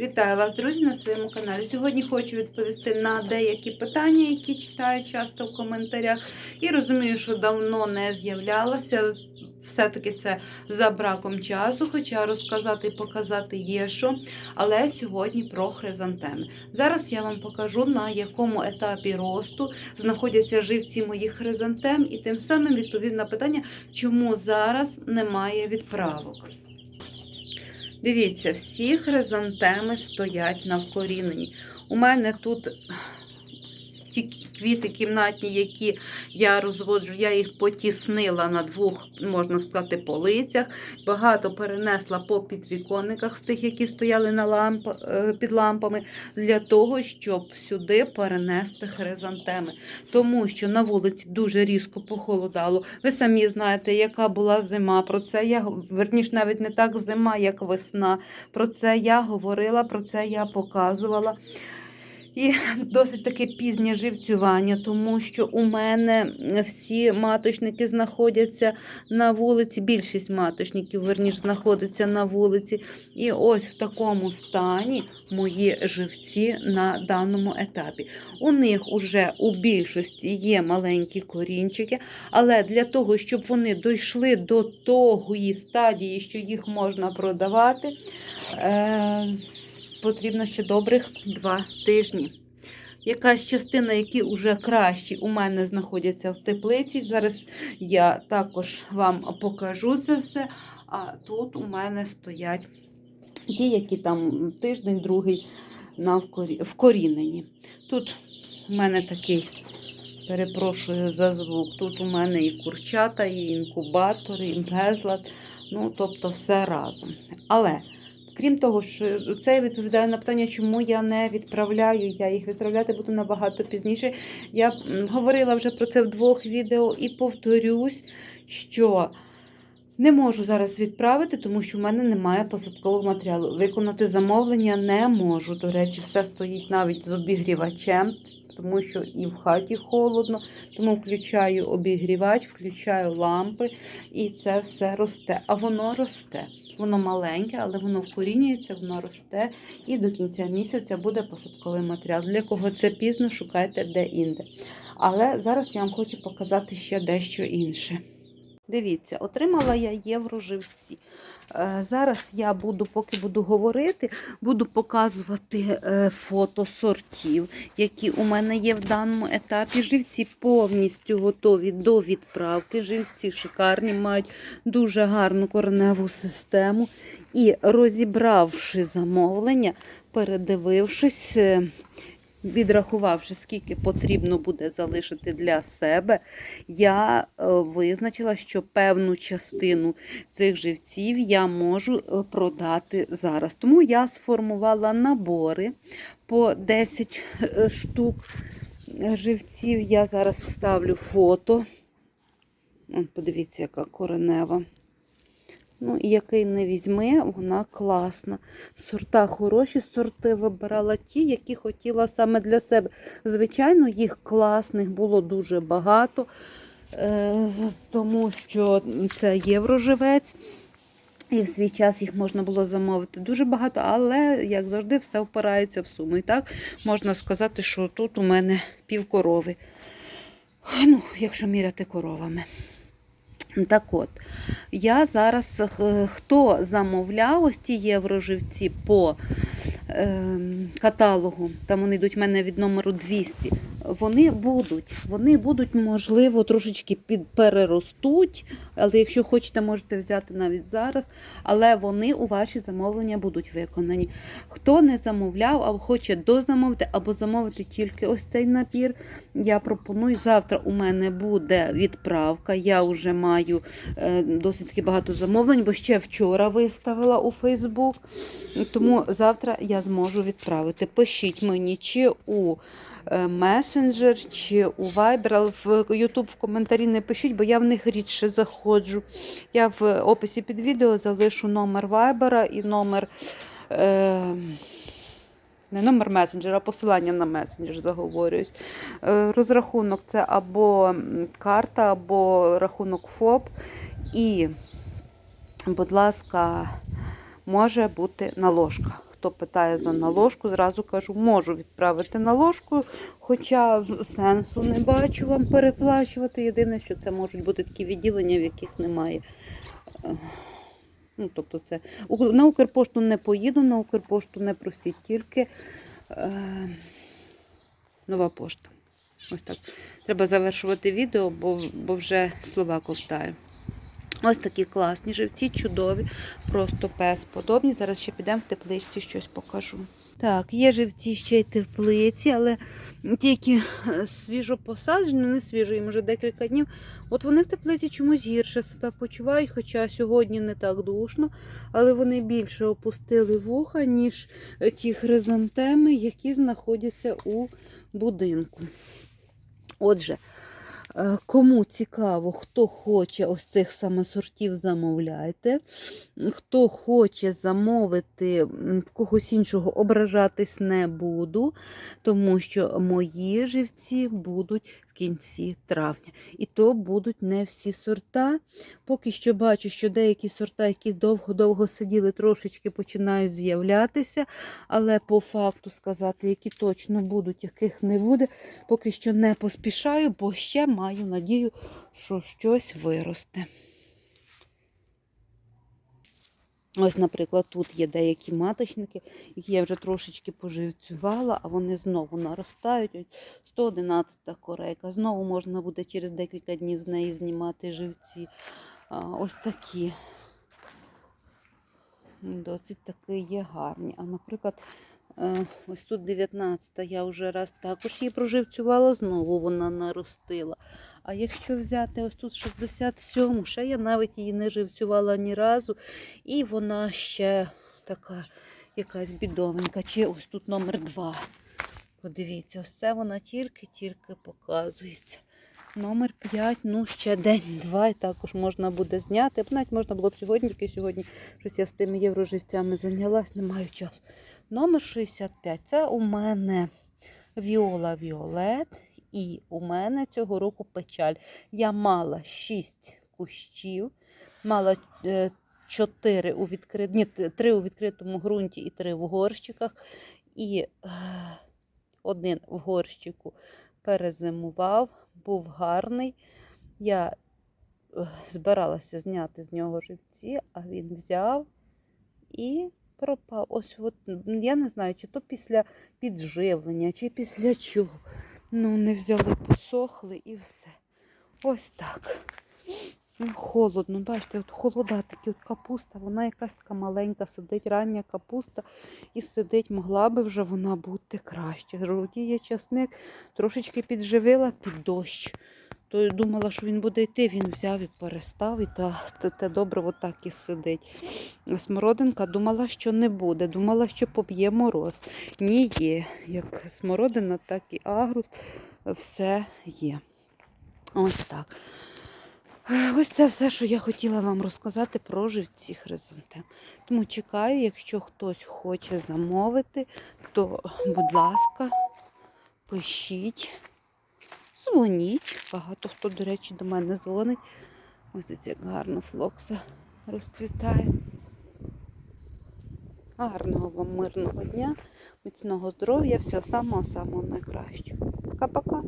Вітаю вас, друзі, на своєму каналі. Сьогодні хочу відповісти на деякі питання, які читаю часто в коментарях. І розумію, що давно не з'являлася. Все-таки це за браком часу, хоча розказати і показати є що. Але сьогодні про хризантеми. Зараз я вам покажу, на якому етапі росту знаходяться живці моїх хризантем, і тим самим відповім на питання, чому зараз немає відправок. Дивіться, всі хризантеми стоять на вкорінені. У мене тут ті квіти кімнатні, які я розводжу, я їх потіснила на двох, можна сказати, полицях. Багато перенесла по підвіконниках з тих, які стояли на ламп, е, під лампами, для того, щоб сюди перенести хризантеми. Тому що на вулиці дуже різко похолодало. Ви самі знаєте, яка була зима. Про це я верніш, навіть не так зима, як весна. Про це я говорила, про це я показувала. І досить таке пізнє живцювання, тому що у мене всі маточники знаходяться на вулиці, більшість маточників, верніш, знаходиться на вулиці. І ось в такому стані мої живці на даному етапі. У них уже у більшості є маленькі корінчики, але для того, щоб вони дійшли до тої стадії, що їх можна продавати, е- потрібно ще добрих два тижні. Якась частина, які вже кращі, у мене знаходяться в теплиці. Зараз я також вам покажу це все. А тут у мене стоять ті, які там тиждень, другий вкорінені. Тут у мене такий, перепрошую за звук, тут у мене і курчата, і інкубатори, і безлад, ну, тобто все разом. Але Крім того, що це я відповідаю на питання, чому я не відправляю. Я їх відправляти буду набагато пізніше. Я говорила вже про це в двох відео і повторюсь, що не можу зараз відправити, тому що в мене немає посадкового матеріалу. Виконати замовлення не можу. До речі, все стоїть навіть з обігрівачем. Тому що і в хаті холодно, тому включаю обігрівач, включаю лампи, і це все росте. А воно росте. Воно маленьке, але воно вкорінюється, воно росте, і до кінця місяця буде посадковий матеріал. Для кого це пізно, шукайте де-інде. Але зараз я вам хочу показати ще дещо інше. Дивіться, отримала я євроживці. Е, Зараз я буду, поки буду говорити, буду показувати е, фото сортів, які у мене є в даному етапі. Живці повністю готові до відправки. Живці шикарні, мають дуже гарну кореневу систему. І розібравши замовлення, передивившись, е, відрахувавши, скільки потрібно буде залишити для себе, я е, визначила, що певну частину цих живців я можу е, продати зараз. Тому я сформувала набори по 10 е, штук живців. Я зараз вставлю фото. Подивіться, яка коренева. Ну, і який не візьми, вона класна. Сорта хороші, сорти вибирала ті, які хотіла саме для себе. Звичайно, їх класних було дуже багато, е, тому що це євроживець. І в свій час їх можна було замовити дуже багато, але, як завжди, все впирається в суму. І так можна сказати, що тут у мене пів корови. Ну, якщо міряти коровами. Так от, я зараз, е, хто замовляв ось ті євроживці по каталогу, там вони йдуть в мене від номеру 200, вони будуть, вони будуть, можливо, трошечки під, переростуть, але якщо хочете, можете взяти навіть зараз, але вони у ваші замовлення будуть виконані. Хто не замовляв, або хоче дозамовити, або замовити тільки ось цей набір, я пропоную, завтра у мене буде відправка, я вже маю е, досить таки багато замовлень, бо ще вчора виставила у Фейсбук, тому завтра я зможу відправити. Пишіть мені, чи у месенджер чи у Viber, але в YouTube в коментарі не пишіть, бо я в них рідше заходжу. Я в описі під відео залишу номер Viber і номер. Е, не номер месенджера, а посилання на месенджер заговорююсь. Е, Розрахунок це або карта, або рахунок ФОП. І, будь ласка, може бути наложка. Хто питає за наложку, зразу кажу, можу відправити наложкою, хоча сенсу не бачу вам переплачувати. Єдине, що це можуть бути такі відділення, в яких немає. е, Ну, тобто це на Укрпошту не поїду, на Укрпошту не просіть, тільки е, нова пошта. Ось так. Треба завершувати відео, бо, бо вже слова ковтаю. Ось такі класні живці, чудові, просто пес подобні. Зараз ще підемо в тепличці, щось покажу. Так, є живці ще й теплиці, але ті, які е, свіжо посаджені, не свіжо, їм вже декілька днів. От вони в теплиці чомусь гірше себе почувають, хоча сьогодні не так душно, але вони більше опустили вуха, ніж е, ті хризантеми, які знаходяться у будинку. Отже, кому цікаво, хто хоче ось цих саме сортів, замовляйте. Хто хоче замовити в когось іншого, ображатись не буду, тому що мої живці будуть в кінці травня. І то будуть не всі сорта. Поки що бачу, що деякі сорта, які довго-довго сиділи, трошечки починають з'являтися, але по факту сказати, які точно будуть, яких не буде, поки що не поспішаю, бо ще маю надію, що щось виросте. Ось, наприклад, тут є деякі маточники, які я вже трошечки поживцювала, а вони знову наростають. Ось 111 корейка. Знову можна буде через декілька днів з неї знімати живці. Ось такі. Досить таки є гарні. А, наприклад, ось тут 19 я вже раз також її проживцювала, знову вона наростила. А якщо взяти ось тут 67, ще я навіть її не живцювала ні разу. І вона ще така якась бідовенька. Чи ось тут номер 2. Подивіться, ось це вона тільки-тільки показується. Номер 5, ну ще день-два, і також можна буде зняти. Навіть можна було б сьогодні, тільки сьогодні щось я з тими євроживцями зайнялась, не маю часу. Номер 65. Це у мене Віола Віолет. І у мене цього року печаль. Я мала 6 кущів, мала 4 у відкрит... Ні, 3 у відкритому ґрунті і 3 в горщиках. І е, один в горщику перезимував, був гарний. Я е, збиралася зняти з нього живці, а він взяв і пропав. Ось от, я не знаю, чи то після підживлення, чи після чого. Ну, не взяли, посохли і все. Ось так. Ну, холодно, бачите, от холода такі, от капуста, вона якась така маленька, сидить рання капуста і сидить, могла би вже вона бути краще. Жовтіє часник, трошечки підживила під дощ. То думала, що він буде йти, він взяв і перестав, і та, те, те добре отак і сидить. А Смородинка думала, що не буде, думала, що поб'є мороз. Ні, є. Як смородина, так і агрус, все є. Ось так. Ось це все, що я хотіла вам розказати про живці хризантем. Тому чекаю, якщо хтось хоче замовити, то, будь ласка, пишіть, дзвоніть. Багато хто, до речі, до мене дзвонить. Ось це як гарно флокса розцвітає. Гарного вам мирного дня, міцного здоров'я, всього самого-самого найкращого. Пока-пока.